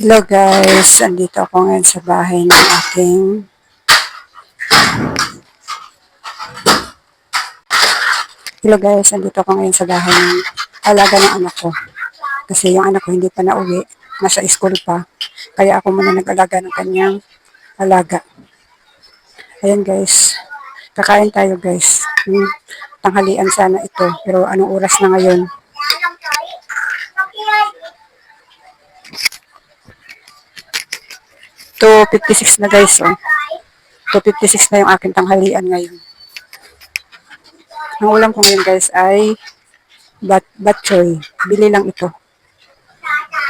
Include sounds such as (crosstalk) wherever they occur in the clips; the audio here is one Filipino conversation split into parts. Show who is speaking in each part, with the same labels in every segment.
Speaker 1: Hello guys, andito ako ngayon sa bahay ng aking Hello guys, andito ako ngayon sa bahay ng alaga ng anak ko. Kasi yung anak ko hindi pa nauwi, nasa school pa. Kaya ako muna nag-alaga ng kanyang alaga. Ayan guys, kakain tayo guys. Hmm, tanghalian sana ito, pero anong oras na ngayon? 2.56 na guys, oh. 2.56 na yung aking tanghalian ngayon. Ang ulam ko ngayon guys ay bat batchoy. Bili lang ito.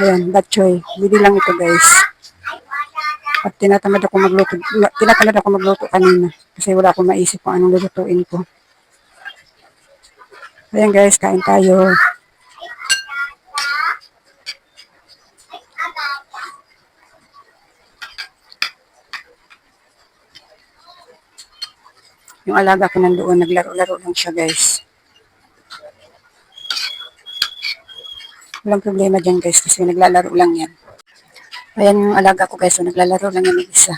Speaker 1: Ayan, batchoy. Bili lang ito guys. At tinatamad ako magluto. Tinatamad ako magluto kanina. Kasi wala akong maisip kung anong lulutuin ko. Ayan guys, kain tayo. Yung alaga ko nandoon, naglaro-laro lang siya guys. Walang problema dyan guys kasi naglalaro lang yan. Ayan yung alaga ko guys, so naglalaro lang yan isa.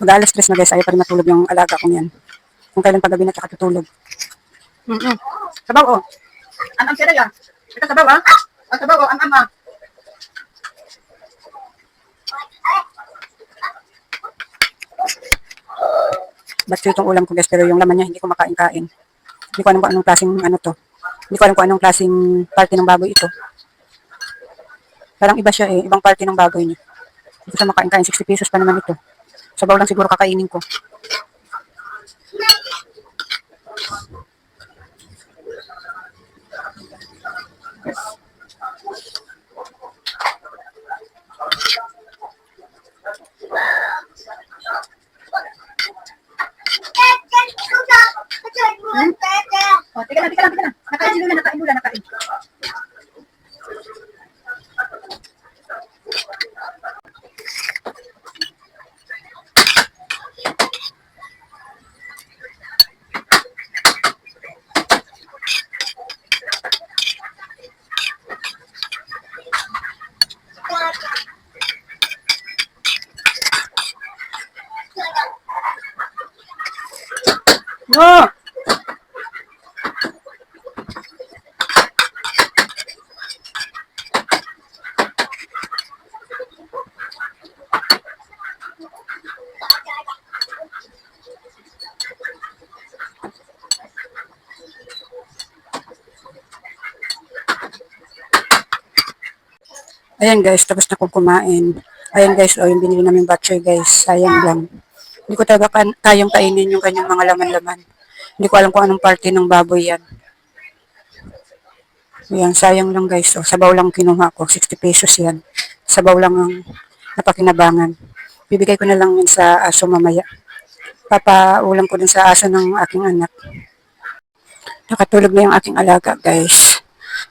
Speaker 1: Mag-alas stress na guys, ayaw pa rin matulog yung alaga ko yan. Kung kailan pagabi na tsaka tutulog. Mm-mm. Sabaw oh. Ang am sira ya. Ito sabaw ah. Ang sabaw oh, ang ama. Basta itong ulam ko guys, pero yung laman niya hindi ko makain-kain. Hindi ko alam kung anong klaseng ano to. Hindi ko alam kung anong klaseng parte ng baboy ito. Parang iba siya eh, ibang parte ng baboy niya. Hindi ko siya makain-kain, 60 pesos pa naman ito. Sabaw lang siguro kakainin ko. No! Ayan guys, tapos na kong kumain. Ayan guys, oh, yung binili namin batchoy guys. Sayang lang. Hindi ko talaga kan- kayang kainin yung kanyang mga laman-laman. Hindi ko alam kung anong parte ng baboy yan. Ayan, sayang lang guys. Oh, sabaw lang kinuha ko. 60 pesos yan. Sabaw lang ang napakinabangan. Bibigay ko na lang yun sa aso mamaya. Papaulam ko din sa aso ng aking anak. Nakatulog na yung aking alaga guys.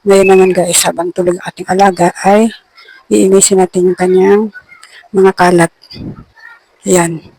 Speaker 1: Ngayon naman guys, habang tulog ang ating alaga ay iinisin natin yung kanyang mga kalat. Ayan.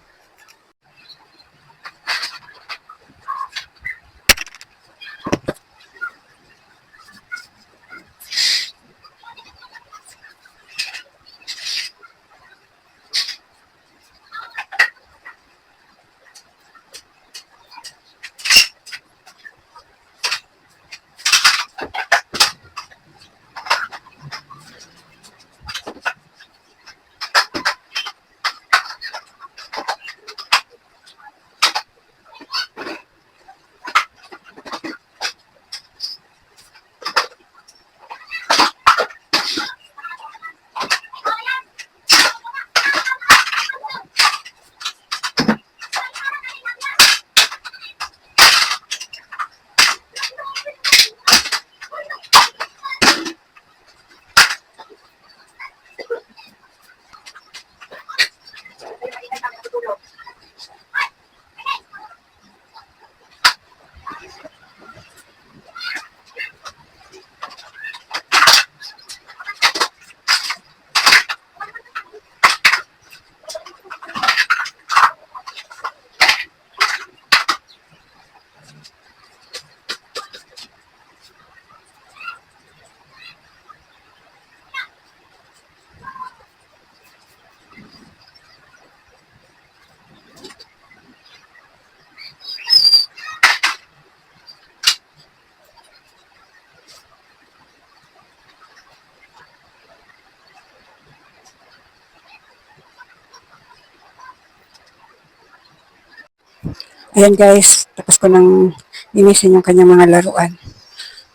Speaker 1: Ayan guys, tapos ko nang linisin yung kanyang mga laruan.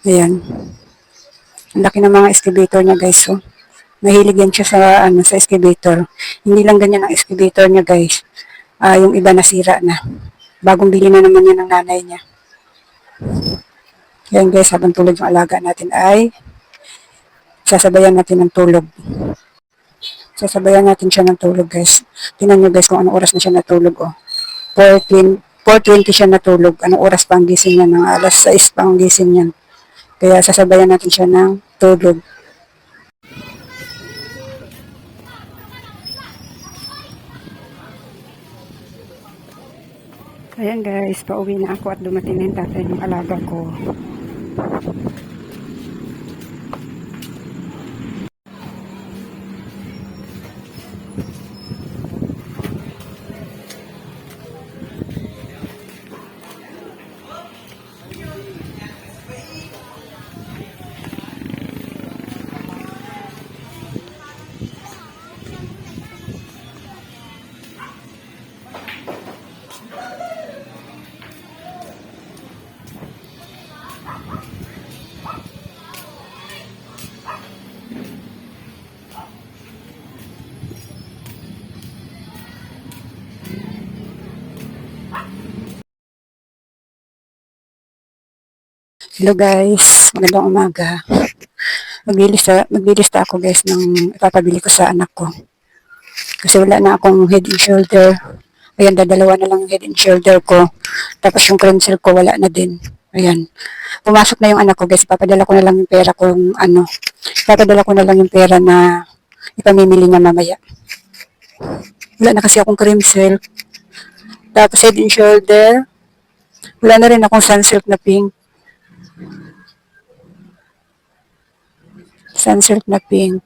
Speaker 1: Ayan. Ang laki ng mga excavator niya guys. Oh. Mahilig yan siya sa, ano, sa excavator. Hindi lang ganyan ang excavator niya guys. Ah, yung iba nasira na. Bagong bili na naman yan ng nanay niya. Ayan guys, habang tulog yung alaga natin ay sasabayan natin ng tulog. Sasabayan natin siya ng tulog guys. Tingnan nyo guys kung anong oras na siya natulog. Oh. 4.20 4.20 siya natulog. Anong oras pa ang gising niya? Ng alas 6 pa ang gising niya. Kaya sasabayan natin siya ng tulog. Ayan guys, pauwi na ako at dumating na yung tatay ng alaga ko. Hello guys, magandang umaga. Maglilista, maglilista ako guys ng ipapabili ko sa anak ko. Kasi wala na akong head and shoulder. Ayan, dadalawa na lang head and shoulder ko. Tapos yung pencil ko wala na din. Ayan. Pumasok na yung anak ko guys. Papadala ko na lang yung pera ko yung ano. Papadala ko na lang yung pera na ipamimili niya mamaya. Wala na kasi akong cream silk. Tapos head and shoulder. Wala na rin akong sunsilk na pink. Sunsilk na pink.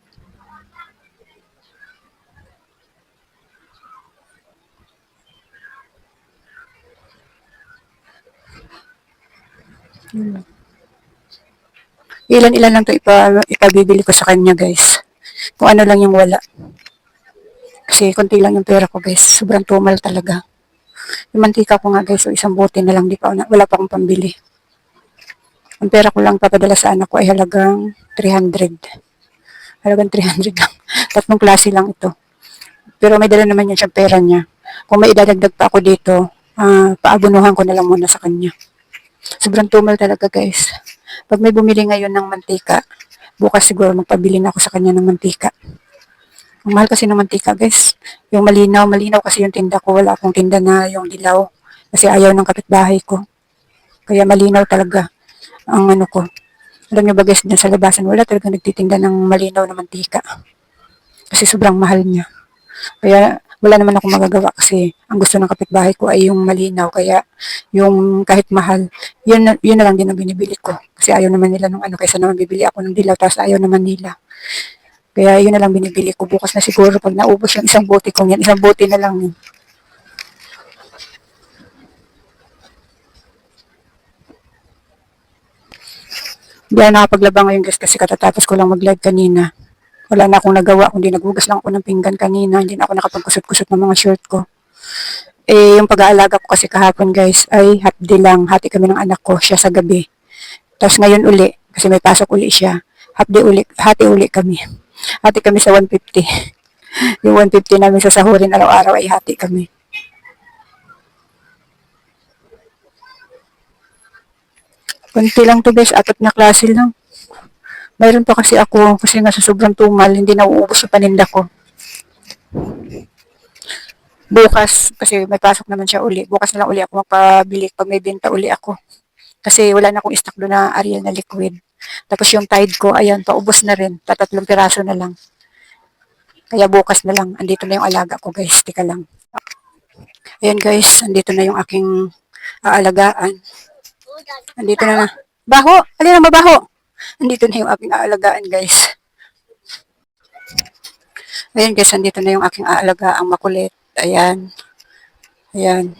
Speaker 1: Hmm. Ilan-ilan lang to ipa, ipabibili ko sa kanya guys. Kung ano lang yung wala. Kasi konti lang yung pera ko guys. Sobrang tumal talaga. Yung mantika ko nga guys, so isang bote na lang, di pa, wala pa akong pambili. Ang pera ko lang papadala sa anak ko ay halagang 300. Halagang 300 lang. (laughs) Tatlong klase lang ito. Pero may dala naman yan siyang pera niya. Kung may idadagdag pa ako dito, ah, paabunuhan ko na lang muna sa kanya. Sobrang tumal talaga guys. Pag may bumili ngayon ng mantika, bukas siguro magpabili na ako sa kanya ng mantika. Ang mahal kasi ng mantika guys. Yung malinaw, malinaw kasi yung tinda ko. Wala akong tinda na yung dilaw. Kasi ayaw ng kapitbahay ko. Kaya malinaw talaga ang ano ko. Alam niyo ba guys, dyan sa labasan, wala talaga nagtitinda ng malinaw na mantika. Kasi sobrang mahal niya. Kaya wala naman ako magagawa kasi ang gusto ng kapitbahay ko ay yung malinaw. Kaya yung kahit mahal, yun, na- yun na lang din ang binibili ko. Kasi ayaw naman nila nung ano, kaysa naman bibili ako ng dilaw, tapos ayaw naman nila. Kaya yun na lang binibili ko. Bukas na siguro pag naubos yung isang bote kong yan, isang bote na lang yun. Hindi ako nakapaglaba ngayon guys kasi katatapos ko lang mag-live kanina. Wala na akong nagawa kundi naghugas lang ako ng pinggan kanina. Hindi na ako nakapagkusot-kusot ng mga shirt ko. Eh, yung pag-aalaga ko kasi kahapon guys ay half day lang. Hati kami ng anak ko, siya sa gabi. Tapos ngayon uli, kasi may pasok uli siya. Half day uli, hati uli kami. Hati kami sa 150. (laughs) yung 150 namin sa sahurin araw-araw ay hati kami. Kunti lang to guys, apat na klase lang. Mayroon pa kasi ako, kasi nga sa sobrang tumal, hindi na uubos yung paninda ko. Bukas, kasi may pasok naman siya uli. Bukas na lang uli ako magpabili pag may benta uli ako. Kasi wala na akong stock doon na Ariel na liquid. Tapos yung Tide ko, ayan, paubos na rin. Tatatlong piraso na lang. Kaya bukas na lang. Andito na yung alaga ko guys. Tika lang. Ayan guys, andito na yung aking aalagaan. Andito na na. Baho! Alin na mabaho! Andito na yung aking aalagaan guys. Ayan guys, andito na yung aking aalagaan makulit. Ayan. Ayan.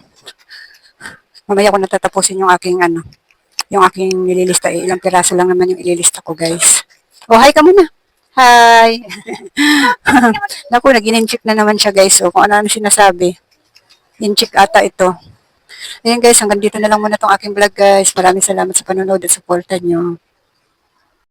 Speaker 1: Mamaya ko natatapusin yung aking ano, yung aking nililista. Eh, ilang piraso lang naman yung ililista ko guys. Oh, hi ka muna. Hi! (laughs) Naku, nag-in-check na naman siya guys. So, kung ano-ano sinasabi. In-check ata ito. Ayan guys, hanggang dito na lang muna tong aking vlog guys. Maraming salamat sa panonood at supportan nyo.